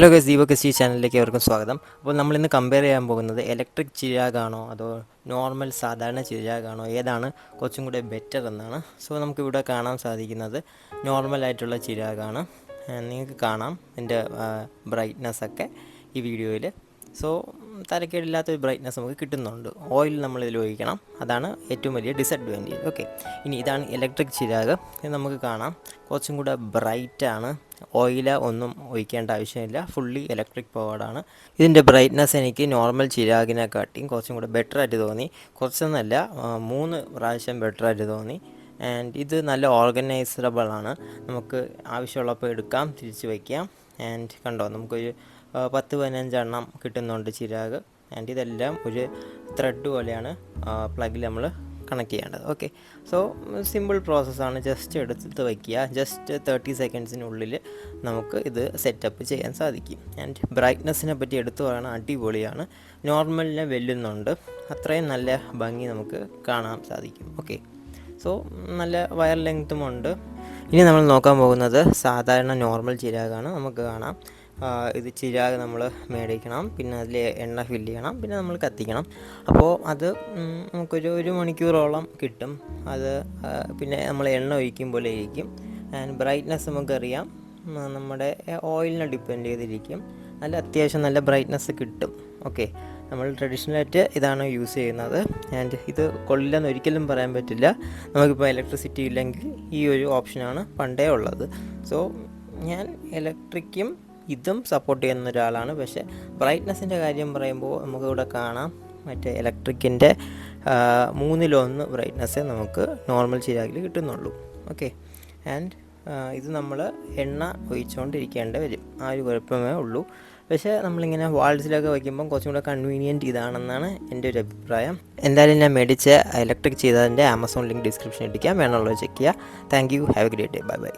Hello guess Deepak S ചാനലിലേക്ക് അവർക്കും സ്വാഗതം. അപ്പോൾ നമ്മൾ ഇന്ന് കമ്പയർ ചെയ്യാൻ പോകുന്നത് ഇലക്ട്രിക് ചിരാഗാണോ അതോ നോർമൽ സാധാരണ ചിരാഗാണോ? ഏതാണ് കുറച്ചും കൂടെ ബെറ്റർ എന്നാണ്. സോ നമുക്കിവിടെ കാണാൻ സാധിക്കുന്നത് നോർമൽ ആയിട്ടുള്ള ചിരാഗാണ്. നിങ്ങൾക്ക് കാണാം എന്റെ ബ്രൈറ്റ്നസ് ഒക്കെ ഈ വീഡിയോയിൽ സോ തരക്കേടില്ലാത്ത ഒരു ബ്രൈറ്റ്നസ് നമുക്ക് കിട്ടുന്നുണ്ട്. ഓയിൽ നമ്മൾ ഇതിൽ ഒഴിക്കണം അതാണ് ഏറ്റവും വലിയ ഡിസഡ്വാന്റേജ് ഓക്കെ ഇനി ഇതാണ് ഇലക്ട്രിക് ചിരാഗ്. ഇത് നമുക്ക് കാണാം. കുറച്ചും കൂടെ ബ്രൈറ്റാണ് ഓയില ഒന്നും ഒഴിക്കേണ്ട ആവശ്യമില്ല. ഫുള്ളി ഇലക്ട്രിക് പവേർഡാണ് ഇതിന്റെ ബ്രൈറ്റ്നസ് എനിക്ക് നോർമൽ ചിരാഗിനെക്കാട്ടിയും കുറച്ചും കൂടെ ബെറ്ററായിട്ട് തോന്നി. കുറച്ചൊന്നല്ല മൂന്ന് പ്രാവശ്യം ബെറ്ററായിട്ട് തോന്നി. ആൻഡ് ഇത് നല്ല ഓർഗനൈസറബിൾ ആണ്. നമുക്ക് ആവശ്യമുള്ളപ്പോൾ എടുക്കാം തിരിച്ച് വയ്ക്കാം. ആൻഡ് കണ്ടോ നമുക്കൊരു പത്ത് പതിനഞ്ചെണ്ണം കിട്ടുന്നുണ്ട് ചിരാഗ്. ആൻഡ് ഇതെല്ലാം ഒരു ത്രെഡ് പോലെയാണ് പ്ലഗിൽ നമ്മൾ കണക്ട് ചെയ്യേണ്ടത്. ഓക്കെ സോ സിമ്പിൾ പ്രോസസ്സാണ് ജസ്റ്റ് എടുത്ത് വയ്ക്കുക ജസ്റ്റ് തേർട്ടി സെക്കൻഡ്സിനുള്ളിൽ നമുക്ക് ഇത് സെറ്റപ്പ് ചെയ്യാൻ സാധിക്കും. ആൻഡ് ബ്രൈറ്റ്നസ്സിനെ പറ്റി എടുത്തു പറയണ അടിപൊളിയാണ്. നോർമലിനെ വെല്ലുന്നുണ്ട്. അത്രയും നല്ല ഭംഗി നമുക്ക് കാണാൻ സാധിക്കും. ഓക്കെ സോ നല്ല വയർ ലെങ്ത്തും ഉണ്ട്. ഇനി നമ്മൾ നോക്കാൻ പോകുന്നത് സാധാരണ നോർമൽ ചിരാഗാണ്. നമുക്ക് കാണാം. ഇത് ചിരാഗ് നമ്മൾ മേടിക്കണം. പിന്നെ അതിൽ എണ്ണ ഫില്ല് ചെയ്യണം. പിന്നെ നമ്മൾ കത്തിക്കണം. അപ്പോൾ അത് നമുക്കൊരു ഒരു മണിക്കൂറോളം കിട്ടും. അത് പിന്നെ നമ്മൾ എണ്ണ ഒഴിക്കും പോലെ ഇരിക്കും. ആൻഡ് ബ്രൈറ്റ്നസ് നമുക്കറിയാം. നമ്മുടെ ഓയിലിനെ ഡിപ്പെൻഡ് ചെയ്തിരിക്കും. നല്ല അത്യാവശ്യം നല്ല ബ്രൈറ്റ്നസ് കിട്ടും. ഓക്കെ നമ്മൾ ട്രഡീഷണലായിട്ട് ഇതാണ് യൂസ് ചെയ്യുന്നത്. ആൻഡ് ഇത് കൊള്ളില്ലെന്ന് ഒരിക്കലും പറയാൻ പറ്റില്ല. നമുക്കിപ്പോൾ ഇലക്ട്രിസിറ്റി ഇല്ലെങ്കിൽ ഈ ഒരു ഓപ്ഷനാണ് പണ്ടേ ഉള്ളത്. സോ ഞാൻ ഇലക്ട്രിക്കും ഇതും സപ്പോർട്ട് ചെയ്യുന്ന ഒരാളാണ്. പക്ഷേ ബ്രൈറ്റ്നസ്സിന്റെ കാര്യം പറയുമ്പോൾ നമുക്കിവിടെ കാണാം. മറ്റേ ഇലക്ട്രിക്കിന്റെ മൂന്നിലൊന്ന് ബ്രൈറ്റ്നസ്സേ നമുക്ക് നോർമൽ ചിരാഗിൽ കിട്ടുന്നുള്ളൂ. ഓക്കെ ആൻഡ് ഇത് നമ്മൾ എണ്ണ ഒഴിച്ചുകൊണ്ടിരിക്കേണ്ടി വരും. ആ ഒരു കുഴപ്പമേ ഉള്ളൂ. പക്ഷേ നമ്മളിങ്ങനെ വാൾസിലൊക്കെ വയ്ക്കുമ്പം കുറച്ചും കൂടെ കൺവീനിയന്റ് ഇതാണെന്നാണ് എന്റെ ഒരു അഭിപ്രായം. എന്തായാലും ഞാൻ മേടിച്ച ഇലക്ട്രിക് ചെയ്തതിന്റെ ആമസോൺ ലിങ്ക് ഡിസ്ക്രിപ്ഷൻ ഇട്ടിക്കാം വേണമുള്ളത് ചെക്ക് ചെയ്യുക thank you have a great day bye bye